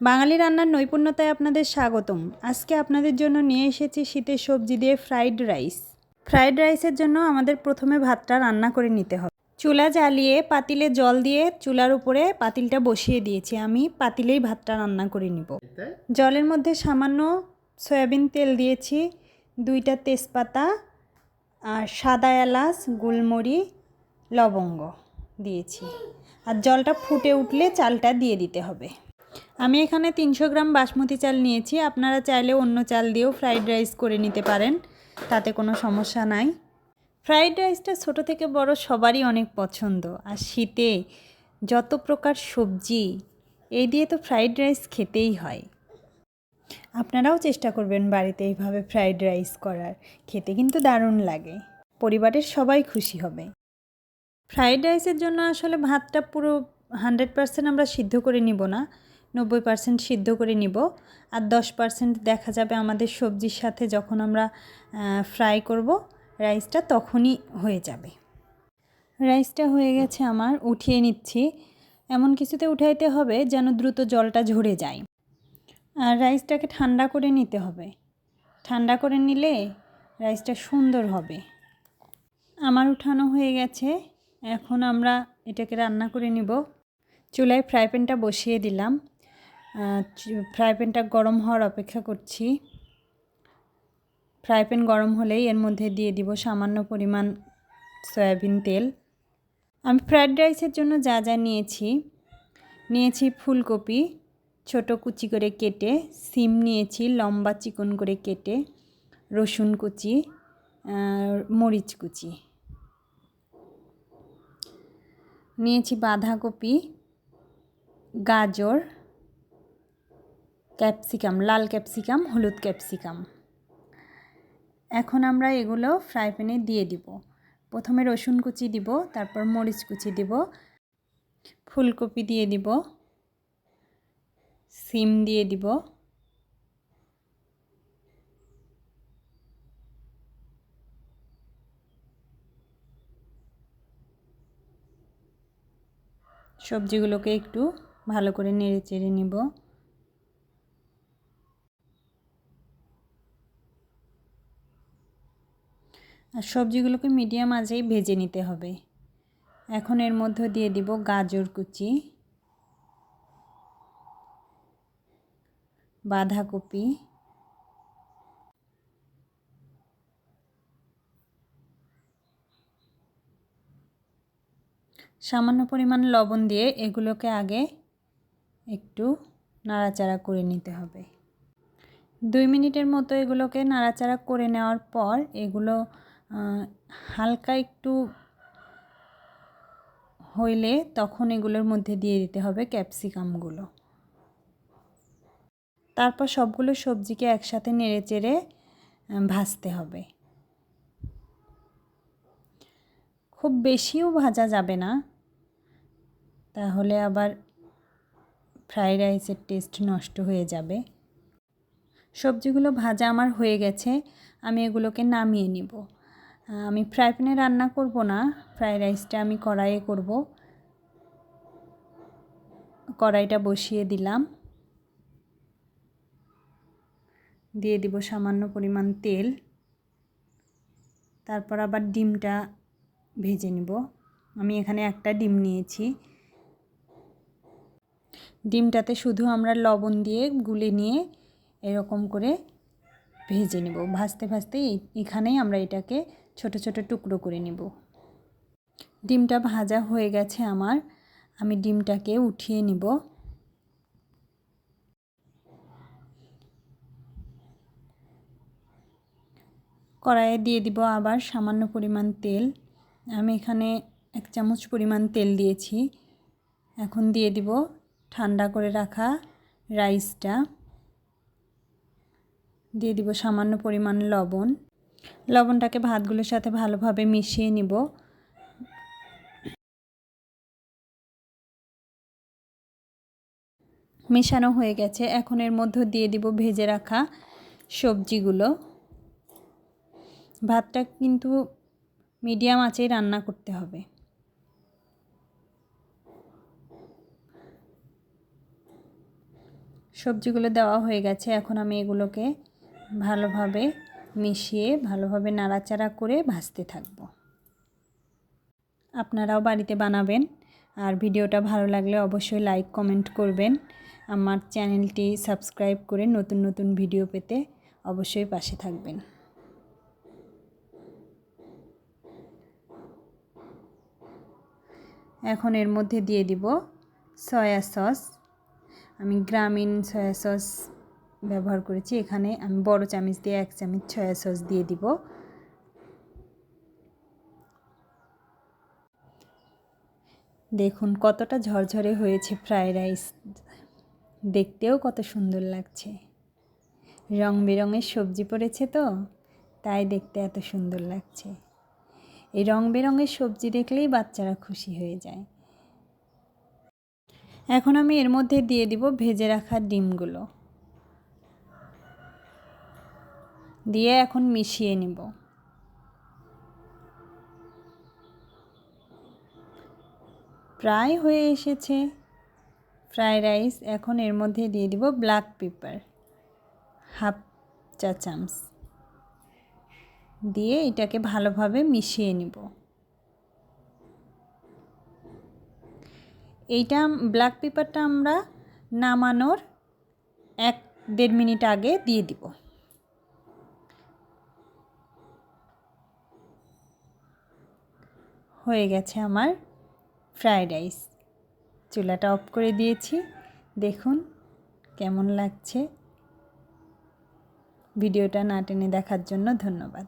বাঙালি রান্নার নৈপুণ্যতায় আপনাদের স্বাগতম। আজকে আপনাদের জন্য নিয়ে এসেছি শীতের সবজি দিয়ে ফ্রাইড রাইস। ফ্রাইড রাইসের জন্য আমাদের প্রথমে ভাতটা রান্না করে নিতে হবে। চুলা জ্বালিয়ে পাতিলে জল দিয়ে চুলার উপরে পাতিলটা বসিয়ে দিয়েছি। আমি পাতিলেই ভাতটা রান্না করে নিব। জলের মধ্যে সামান্য সয়াবিন তেল দিয়েছি, দুইটা তেজপাতা আর সাদা এলাচ গোলমরি লবঙ্গ দিয়েছি। আর জলটা ফুটে উঠলে চালটা দিয়ে দিতে হবে। আমি এখানে তিনশো গ্রাম বাসমতি চাল নিয়েছি। আপনারা চাইলে অন্য চাল দিয়েও ফ্রাইড রাইস করে নিতে পারেন। তাতে কোনো সমস্যা নাই। ফ্রাইড রাইসটা ছোট থেকে বড় সবারই অনেক পছন্দ। আর শীতে যত প্রকার সবজি, এই দিয়ে তো ফ্রাইড রাইস খেতেই হয়। আপনারাও চেষ্টা করবেন বাড়িতে এইভাবে ফ্রাইড রাইস করার। খেতে কিন্তু দারুণ লাগে। পরিবারের সবাই খুশি হবে। ফ্রাইড রাইসের জন্য আসলে ভাতটা পুরো হান্ড্রেড পারসেন্ট আমরা সিদ্ধ করে নিব না। নব্বই পার্সেন্ট সিদ্ধ করে নিব। আর দশ পার্সেন্ট দেখা যাবে আমাদের সবজির সাথে যখন আমরা ফ্রাই করব রাইসটা তখনই হয়ে যাবে। রাইসটা হয়ে গেছে আমার, উঠিয়ে নিচ্ছি। এমন কিছুতে উঠাইতে হবে যেন দ্রুত জলটা ঝরে যায়। আর রাইসটাকে ঠান্ডা করে নিতে হবে। ঠান্ডা করে নিলে রাইসটা সুন্দর হবে। আমার উঠানো হয়ে গেছে। এখন আমরা এটাকে রান্না করে নিব। চুলায় ফ্রাই প্যানটা বসিয়ে দিলাম। ফ্রাই প্যানটা গরম হওয়ার অপেক্ষা করছি। ফ্রাই প্যান গরম হলেই এর মধ্যে দিয়ে দিব সামান্য পরিমাণ সয়াবিন তেল। আমি ফ্রায়েড রাইসের জন্য যা যা নিয়েছি নিয়েছি ফুলকপি, ছোট কুচি করে কেটে, সিম নিয়েছি, লম্বা চিকন করে কেটে, রসুন কুচি মরিচ কুচি। নিয়েছি বাঁধাকপি, গাজর ক্যাপসিকাম, লাল ক্যাপসিকাম, হলুদ ক্যাপসিকাম। এখন আমরা এগুলো ফ্রাই প্যানে দিয়ে দিব। প্রথমে রসুন কুচি দিব, তারপর মরিচ কুচি দিব, ফুলকপি দিয়ে দিব, সিম দিয়ে দিব, সবজিগুলোকে একটু ভালো করে নেড়ে চেড়ে নিব। আর সবজিগুলোকে মিডিয়াম আজেই ভেজে নিতে হবে। এখন এর মধ্যে দিয়ে দিব গাজর কুচি, বাঁধাকপি, সামান্য পরিমাণ লবণ দিয়ে এগুলোকে আগে একটু নাড়াচাড়া করে নিতে হবে। দুই মিনিটের মতো এগুলোকে নাড়াচাড়া করে নেওয়ার পর এগুলো হালকা একটু হইলে তখন এগুলোর মধ্যে দিয়ে দিতে হবে ক্যাপসিকামগুলো। তারপর সবগুলো সবজিকে একসাথে নেড়ে চেড়ে ভাজতে হবে। খুব বেশিও ভাজা যাবে না। তাহলে আবার ফ্রাইড রাইসের টেস্ট নষ্ট হয়ে যাবে। সবজিগুলো ভাজা আমার হয়ে গেছে, আমি এগুলোকে নামিয়ে নিব। আমি ফ্রাই প্যানে রান্না করব না। ফ্রাইড রাইসটা আমি কড়াইয়ে করব। কড়াইটা বসিয়ে দিলাম। দিয়ে দিব সামান্য পরিমাণ তেল। তারপর আবার ডিমটা ভেজে নিব। আমি এখানে একটা ডিম নিয়েছি। ডিমটাতে শুধু আমরা লবণ দিয়ে গুলে নিয়ে এরকম করে ভেজে নেব। ভাজতে ভাজতে এখানেই আমরা এটাকে ছোট ছোট টুকরো করে নেব। ডিমটা ভাজা হয়ে গেছে আমার। আমি ডিমটাকে উঠিয়ে নিব। কড়াইয়ে দিয়ে দিব আবার সামান্য পরিমাণ তেল। আমি এখানে এক চামচ পরিমাণ তেল দিয়েছি। এখন দিয়ে দিব ঠান্ডা করে রাখা রাইসটা। দিয়ে দিব সামান্য পরিমাণ লবণ। লবণটাকে ভাতগুলোর সাথে ভালোভাবে মিশিয়ে নিব। মেশানো হয়ে গেছে। এখন এর মধ্যে দিয়ে দিব ভেজে রাখা সবজিগুলো। ভাতটা কিন্তু মিডিয়াম আঁচেই রান্না করতে হবে। সবজিগুলো দেওয়া হয়ে গেছে। এখন আমি এগুলোকে ভালোভাবে মিশিয়ে ভালোভাবে নাড়াচাড়া করে ভাজতে থাকব। আপনারাও বাড়িতে বানাবেন। আর ভিডিওটা ভালো লাগলে অবশ্যই লাইক, কমেন্ট করবেন। আমার চ্যানেলটি সাবস্ক্রাইব করে নতুন নতুন ভিডিও পেতে অবশ্যই পাশে থাকবেন। এখন এর মধ্যে দিয়ে দিব সয়া সস। আমি গ্রামীণ সয়া সস ব্যবহার করেছি। এখানে আমি বড় চামচ দিয়ে এক চামচ সয়া সস দিয়ে দিব। দেখুন কতটা ঝরঝরে হয়েছে ফ্রায়েড রাইস। দেখতেও কত সুন্দর লাগছে। রং বেরঙের সবজি পড়েছে তো, তাই দেখতে এত সুন্দর লাগছে। এই রং বেরঙের সবজি দেখলেই বাচ্চারা খুশি হয়ে যায়। এখন আমি এর মধ্যে দিয়ে দিব ভেজে রাখা ডিমগুলো। দিয়ে এখন মিশিয়ে নিব। প্রায় হয়ে এসেছে। ফ্রায়েড রাইস এখন এর মধ্যে দিয়ে দিব ব্ল্যাক পেপার, হাফ চা চামচ। দিয়ে এটাকে ভালোভাবে মিশিয়ে নিব। এইটা ব্ল্যাক পেপারটা আমরা নামানোর এক দেড় মিনিট আগে দিয়ে দিব। হয়ে গেছে আমার ফ্রায়েড রাইস। চুলাটা অফ করে দিয়েছি। দেখুন কেমন লাগছে। ভিডিওটা না টেনে দেখার জন্য ধন্যবাদ।